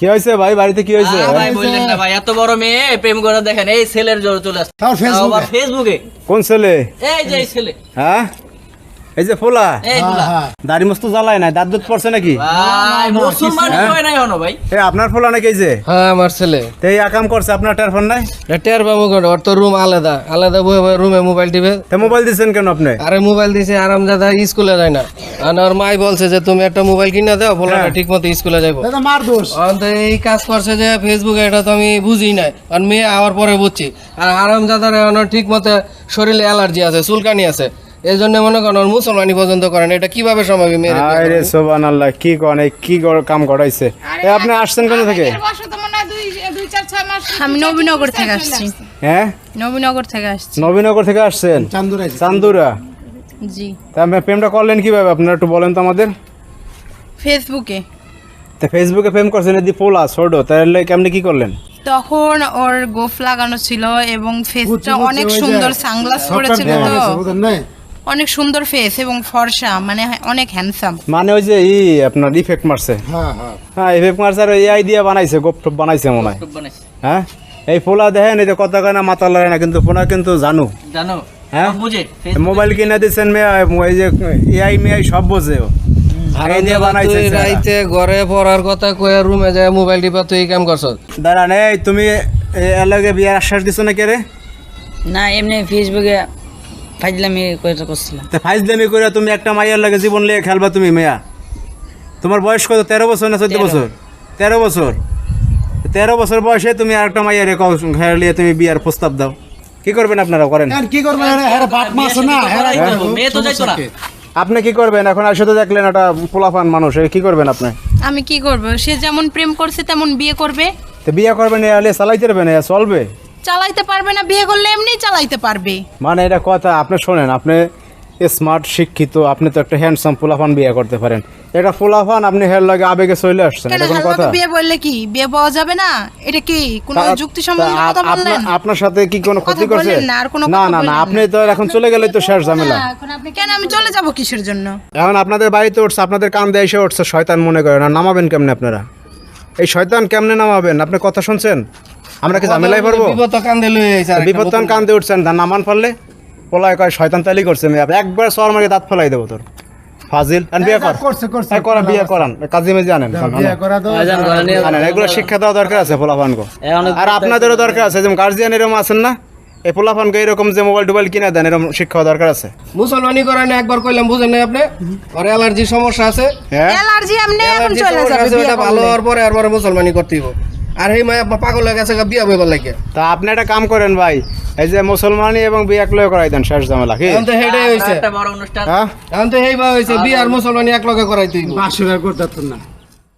কি হয়েছে ভাই? বাড়িতে কি হয়েছে? ভাই বললেন না ভাই এত বড় মেয়ে প্রেম করে দেখেন এই ছেলের জোর চলে আসছে। ফেসবুকে? কোন ছেলে? এই যে ছেলে। হ্যাঁ? এই যে ফোলা। এই দুলা হ্যাঁ, দাড়ি মস্ত জ্বালায় নাই দাঁত দুধ পড়ছে নাকি? হ্যাঁ? হয়। নাই হনো ভাই। এ আপনার ফোলা নাকি এই যে? হ্যাঁ আমার ছেলে। তো এই আকাম করছে আপনার টেরফোন নাই? টের পাবো কেন? ওর তো রুম আলাদা। আলাদা বই রুমে মোবাইল টিপে তো মোবাইল দিচ্ছেন কেন আপনি? আরে মোবাইল দিছে আরাম দাদা স্কুলে যায় না। আর ওর মাই বলছে যে তুমি একটা মোবাইল কিনে দাও হ্যাঁ। ঠিক মতো স্কুলে যাব মার দোষ। এই কাজ করছে যে ফেসবুকে এটা তো আমি বুঝি নাই। আর মেয়ে আওয়ার পরে বুঝছি। আর আরাম দাদার ঠিক মতো শরীরে অ্যালার্জি আছে চুলকানি আছে। এই জন্য মনে করেন মুসলমানি পর্যন্ত করেন। এটা কীভাবে সম্ভব আরে সোবান আল্লাহ কি কন এই কি কাম করাইছে? আপনি আসছেন কোথা থেকে? আমি নবীনগর থেকে আসছি। হ্যাঁ? নবীনগর থেকে আসছি। নবীনগর থেকে আসছেন? চান্দুরাই। চান্দুরা? জি। তা আপনি প্রেমটা করলেন কীভাবে? আপনারা একটু বলেন তো আমাদের। ফেসবুকে। তা ফেসবুকে প্রেম করছেন এদি পোলা ছোট তাহলে কেমনি কি করলেন? তখন ওর গোফ লাগানো ছিল এবং ফেসটা অনেক সুন্দর সানগ্লাস করেছিল তো। অনেক সুন্দর ফেস এবং ফর্সা মানে অনেক হ্যান্ডসাম মানে ওই যে ই আপনার ইফেক্ট মারছে। হ্যাঁ হ্যাঁ। হ্যাঁ ইফেক্ট মারছে আর এআই দিয়ে বানাইছে গোপ টোপ বানাইছে মনে হয়। হ্যাঁ? এই পোলা দেখেন এই যে কথা কয় না মাথা লড়ে না কিন্তু পোলা কিন্তু জানো। জানো। হ্যাঁ? বুঝে মোবাইল কিনে দিচ্ছেন মেয়ে এই যে এআই মেয়াই সব বোঝে ও। এই রাইতে ঘরে পড়ার কথা কয়ে রুমে যায় মোবাইল টিপা তুই কাম করছ? দাঁড়ান এই তুমি এলাকে বিয়ার আশ্বাস দিছো না কে রে? না এমনি ফেসবুকে ফাইজলামি করে করছিলাম। তা ফাইজলামি করে তুমি একটা মাইয়ার লাগে জীবন লিয়ে খেলবা তুমি মেয়া? তোমার বয়স কত তেরো বছর না চোদ্দ বছর? তেরো বছর। তেরো বছর বয়সে তুমি আর একটা মাইয়ারে খেলিয়ে তুমি বিয়ার প্রস্তাব দাও। কি করবেন আপনারা করেন? কি করবে হ্যাঁ হ্যাঁ। আপনি কি করবেন? এখন তো দেখলেন একটা পোলাপান মানুষ কি করবেন আপনি? আমি কি করব? সে যেমন প্রেম করছে তেমন বিয়ে করবে। তো বিয়ে করবেন এলে চালাইতে পারবেন চলবে। চালাইতে পারবে না বিয়ে করলে এমনি চালাইতে পারবে। মানে এটা কথা আপনি শোনেন আপনি স্মার্ট শিক্ষিত আপনি তো একটা হ্যান্ডসাম পোলাপান বিয়ে করতে পারেন। এটা পোলাপান আপনি হের লাগে আবেগে চলে আসছেন এটা কোনো কথা? বিয়ে বললে কি? বিয়ে পাওয়া যাবে না? এটা কি কোনো যুক্তি তা সম্বন্ধে কথা বললেন? আপনার- আপনার সাথে কি কোনো ক্ষতি করছে? না, আর কোনো না না না আপনি তো এখন চলে গেলে তো শেষ ঝামেলা। এখন আপনি কেন আমি চলে যাব কিসের জন্য? এখন আপনাদের বাড়িতে উঠছে আপনাদের কান দিয়ে এসে উঠছে শয়তান মনে করেন আর নামাবেন কেমনে আপনারা? এই শয়তান কেমনে নামাবেন? আপনি কথা শুনছেন? আমরা কি ঝামেলায় পারব বিপদ কান্দে লয়ে আইছে বিপদ নতুন- কান উঠছেন তা নামান পারলে পোলায় কয় শয়তান তালি করছে মেয়ে একবার সর মাকে দাঁত ফেলাই দেবো তোর। ফাজিল। আর বিয়ে কর। করছে, করছে। করা বিয়ে করান। কাজী মেজি আনেন। বিয়ে করা তো আজান করা নিয়ে- আনেন। এগুলো শিক্ষা দেওয়া দরকার আছে পোলাপানকে আর আপনাদেরও দরকার আছে যেমন গার্জিয়ান এরকম আছেন না? এই পোলাপানকে এরকম যে মোবাইল টোবাইল কিনে দেন এরকম শিক্ষা দরকার আছে। মুসলমানি করেন না একবার কইলাম বুঝেন না আপনি? আর অ্যালার্জি সমস্যা আছে। হ্যাঁ? অ্যালার্জি এখন চলে যাবে ভালো। হওয়ার পরে আর পরে মুসলমানি করতে হইব। আর এই মায়া পাগল হয়ে গেছে গা বিয়া বইবার লাগে। তা আপনি একটা কাম করেন ভাই এই যে মুসলমানি এবং বিয়া একলয়ে করাই দেন শেষ ঝামেলা কি? এখন তো হেডে হইছে। একটা বড় অনুষ্ঠান। হ্যাঁ? এখন তো হেই বা হইছে বিয়ে আর মুসলমানি এক লগে করাই তুই বাসুরা করতে না।